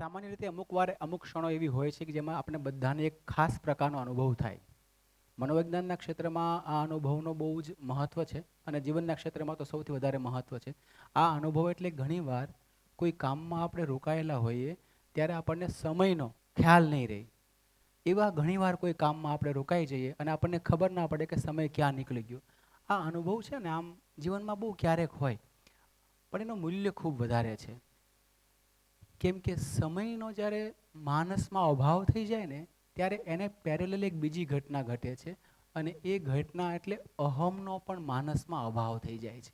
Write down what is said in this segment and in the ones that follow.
સામાન્ય રીતે અમુક વાર અમુક ક્ષણો એવી હોય છે કે જેમાં આપણે બધાને એક ખાસ પ્રકારનો અનુભવ થાય. મનોવિજ્ઞાનના ક્ષેત્રમાં આ અનુભવનો બહુ જ મહત્વ છે અને જીવનના ક્ષેત્રમાં તો સૌથી વધારે મહત્વ છે. આ અનુભવ એટલે ઘણીવાર કોઈ કામમાં આપણે રોકાયેલા હોઈએ ત્યારે આપણને સમયનો ખ્યાલ નહીં રહે. એવા ઘણીવાર કોઈ કામમાં આપણે રોકાઈ જઈએ અને આપણને ખબર ના પડે કે સમય ક્યાં નીકળી ગયો. આ અનુભવ છે ને આમ જીવનમાં બહુ ક્યારેક હોય, પણ એનું મૂલ્ય ખૂબ વધારે છે. કેમ કે સમયનો જ્યારે માણસમાં અભાવ થઈ જાય ને, ત્યારે એને પેરેલલ એક બીજી ઘટના ઘટે છે અને એ ઘટના એટલે અહમનો પણ માનસમાં અભાવ થઈ જાય છે.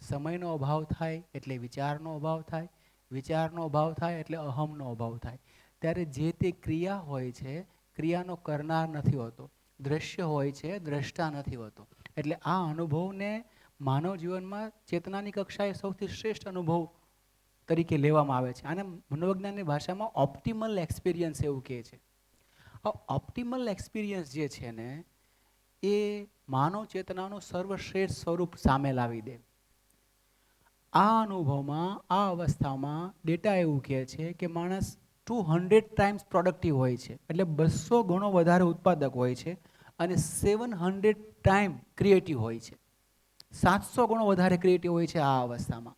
સમયનો અભાવ થાય એટલે વિચારનો અભાવ થાય, વિચારનો અભાવ થાય એટલે અહમનો અભાવ થાય. ત્યારે જે તે ક્રિયા હોય છે, ક્રિયાનો કરનાર નથી હોતો, દ્રશ્ય હોય છે, દ્રષ્ટા નથી હોતો. એટલે આ અનુભવને માનવ જીવનમાં ચેતનાની કક્ષાએ સૌથી શ્રેષ્ઠ અનુભવ તરીકે લેવામાં આવે છે. આને મનોવિજ્ઞાનની ભાષામાં ઓપ્ટિમલ એક્સપિરિયન્સ એવું કહે છે. આ ઓપ્ટિમલ એક્સપિરિયન્સ જે છે ને, એ માનવ ચેતનાનું સર્વશ્રેષ્ઠ સ્વરૂપ સામે લાવી દે. આ અનુભવમાં, આ અવસ્થામાં ડેટા એવું કહે છે કે માણસ ટુ હંડ્રેડ ટાઈમ્સ પ્રોડક્ટિવ હોય છે. એટલે બસો ગણો વધારે ઉત્પાદક હોય છે અને સેવન હંડ્રેડ ટાઈમ ક્રિએટિવ હોય છે. સાતસો ગણો વધારે ક્રિએટિવ હોય છે આ અવસ્થામાં.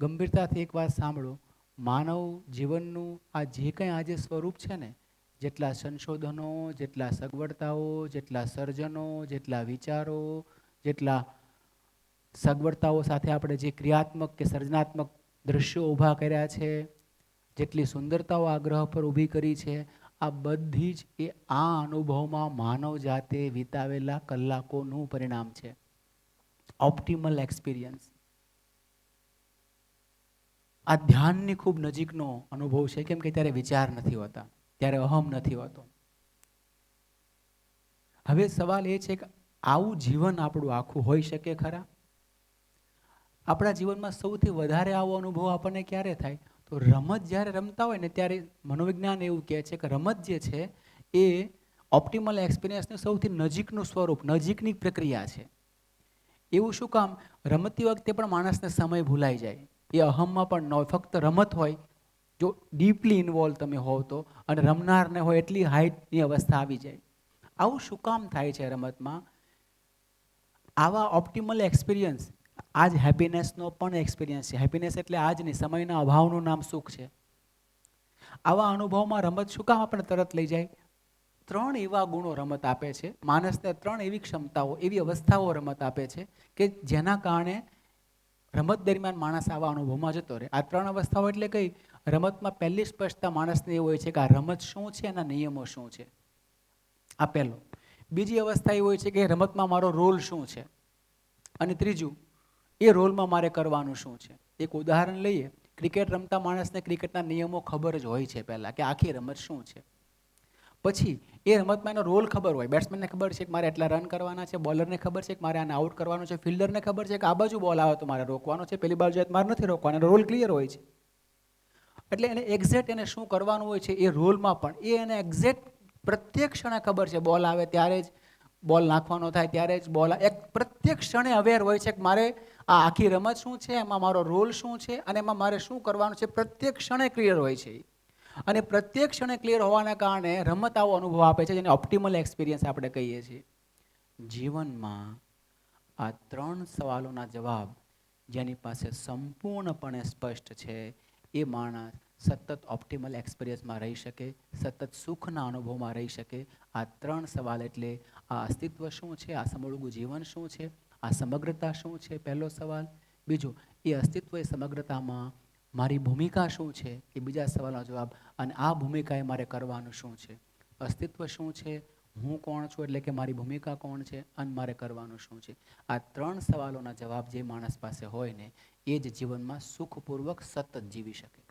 ગંભીરતાથી એક વાત સાંભળો. માનવ જીવનનું આ જે કંઈ આજે સ્વરૂપ છે ને, જેટલા સંશોધનો, જેટલા સગવડતાઓ, જેટલા સર્જનો, જેટલા વિચારો, જેટલા સગવડતાઓ સાથે આપણે જે ક્રિયાત્મક કે સર્જનાત્મક દ્રશ્યો ઊભા કર્યા છે, જેટલી સુંદરતાઓ આ ગ્રહ પર ઊભી કરી છે, આ બધી જ એ આ અનુભવમાં માનવ જાતે વિતાવેલા કલાકોનું પરિણામ છે. ઓપ્ટિમલ એક્સપિરિયન્સ આ ધ્યાનની ખૂબ નજીકનો અનુભવ છે, કેમ કે ત્યારે વિચાર નથી હોતા, ત્યારે અહમ નથી હોતો. હવે સવાલ એ છે કે આવું જીવન આપણું આખું હોઈ શકે ખરા? આપણા જીવનમાં સૌથી વધારે આવો અનુભવ આપણને ક્યારે થાય? તો રમત જ્યારે રમતા હોય ને, ત્યારે મનોવિજ્ઞાન એવું કહે છે કે રમત જે છે, એ ઓપ્ટિમલ એક્સપિરિયન્સનું સૌથી નજીકનું સ્વરૂપ, નજીકની પ્રક્રિયા છે. એવું શું કામ? રમતી વખતે પણ માણસને સમય ભૂલાઈ જાય. એ અહમમાં પણ ન હોય. ફક્ત રમત હોય. જો ડીપલી ઇન્વોલ્વ તમે હોવ તો અને રમનારને હોય એટલી હાઇટની અવસ્થા આવી જાય. આવું શું કામ થાય છે રમતમાં? આવા ઓપ્ટિમલ એક્સપિરિયન્સ આજ હેપીનેસનો પણ એક્સપિરિયન્સ છે. હેપીનેસ એટલે આજની સમયના અભાવનું નામ સુખ છે. આવા અનુભવમાં રમત શું કામ આપણે તરત લઈ જાય? ત્રણ એવા ગુણો રમત આપે છે. માણસને ત્રણ એવી ક્ષમતાઓ, એવી અવસ્થાઓ રમત આપે છે કે જેના કારણે રમત દરમિયાન માણસ આવા અનુભવમાં જતો રહે. આ ત્રણ અવસ્થાઓ એટલે કઈ? રમતમાં પહેલી સ્પષ્ટતા માણસને એ હોય છે કે આ રમત શું છે એના નિયમો શું છે? આ પહેલો. બીજી અવસ્થા એ હોય છે કે રમતમાં મારો રોલ શું છે? અને ત્રીજું, એ રોલમાં મારે કરવાનું શું છે? એક ઉદાહરણ લઈએ. ક્રિકેટ રમતા માણસને ક્રિકેટના નિયમો ખબર જ હોય છે પહેલાં કે આખી રમત શું છે? પછી એ રમતમાં એનો રોલ ખબર હોય. બેટ્સમેનને ખબર છે કે મારે એટલા રન કરવાના છે બોલરને ખબર છે કે મારે આને આઉટ કરવાનું છે ફિલ્ડરને ખબર છે કે આ બાજુ બોલ આવે તો મારે રોકવાનો છે, પેલી બાજુ મારે નથી રોકવાનો રોલ ક્લિયર હોય છે. એટલે એને એક્ઝેક્ટ એને શું કરવાનું હોય છે એ રોલમાં પણ એ એને એક્ઝેક્ટ પ્રત્યેક ક્ષણે ખબર છે. બોલ આવે ત્યારે જ બોલ નાખવાનો થાય, ત્યારે જ બોલ એક પ્રત્યેક ક્ષણે અવેર હોય છે કે મારે આ આખી રમત શું છે, એમાં મારો રોલ શું છે, અને એમાં મારે શું કરવાનું છે, પ્રત્યેક ક્ષણે ક્લિયર હોય છે એ. અને પ્રત્યેક ક્ષણે ક્લિયર હોવાના કારણે રમત આવો અનુભવ આપે છે, જેને ઓપ્ટિમલ એક્સપિરિયન્સ આપણે કહીએ છીએ. જીવનમાં આ ત્રણ સવાલોના જવાબ જેની પાસે સંપૂર્ણપણે સ્પષ્ટ છે, એ માણસ સતત ઓપ્ટિમલ એક્સપિરિયન્સમાં રહી શકે, સતત સુખના અનુભવમાં રહી શકે. આ ત્રણ સવાલ એટલે આ અસ્તિત્વ શું છે, આ સમળગું જીવન શું છે, આ સમગ્રતા શું છે? પહેલો સવાલ. બીજો, એ અસ્તિત્વ એ સમગ્રતામાં મારી ભૂમિકા શું છે એ બીજા સવાલનો જવાબ અને આ ભૂમિકાએ મારે કરવાનું શું છે? અસ્તિત્વ શું છે? હું કોણ છું એટલે કે મારી ભૂમિકા કોણ છે? અને મારે કરવાનું શું છે? આ ત્રણ સવાલોના જવાબ જે માણસ પાસે હોય ને, એ જ જીવનમાં સુખપૂર્વક સતત જીવી શકે.